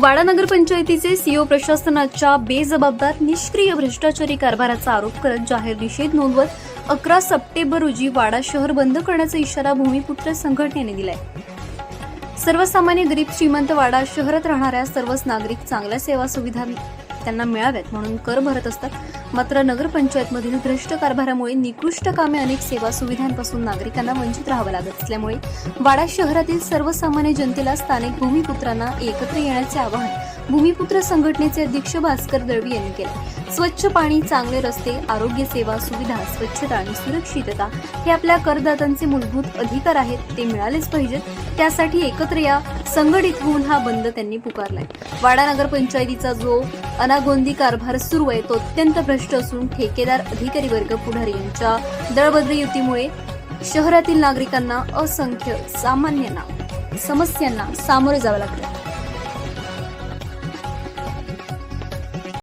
वाडा नगरपंचायतीचे CO प्रशासनाच्या बेजबाबदार निष्क्रिय भ्रष्टाचारी कारभाराचा आरोप करत जाहीर निषेध नोंदवत अकरा सप्टेंबर रोजी वाडा शहर बंद करण्याचा इशारा भूमिपुत्र संघटनेने दिलाय. सर्वसामान्य गरीब श्रीमंत वाडा शहरात राहणाऱ्या सर्वच नागरिक चांगल्या सेवा सुविधा त्यांना मिळाव्यात म्हणून कर भरत असतात. मात्र नगरपंचायतमधील भ्रष्ट कारभारामुळे निकृष्ट कामे अनेक सेवा सुविधांपासून नागरिकांना वंचित राहावं लागत असल्यामुळे वाडा शहरातील सर्वसामान्य जनतेला स्थानिक भूमिपुत्रांना एकत्र येण्याचे आवाहन भूमिपुत्र संघटनेचे अध्यक्ष भास्कर दळवी यांनी केले. स्वच्छ पाणी चांगले रस्ते आरोग्य सेवा सुविधा स्वच्छता आणि सुरक्षितता हे आपल्या करदात्यांचे मूलभूत अधिकार आहेत. ते मिळालेच पाहिजेत. त्यासाठी एकत्र या संघटित होऊन हा बंद त्यांनी पुकारलाय. वाडा नगरपंचायतीचा जो अनागोंदी कारभार सुरू आहे तो अत्यंत भ्रष्ट असून ठेकेदार अधिकारी वर्ग पुढारी यांच्या दळबद्री युतीमुळे शहरातील नागरिकांना असंख्य सामान्यांना समस्यांना सामोरे जावं लागतं.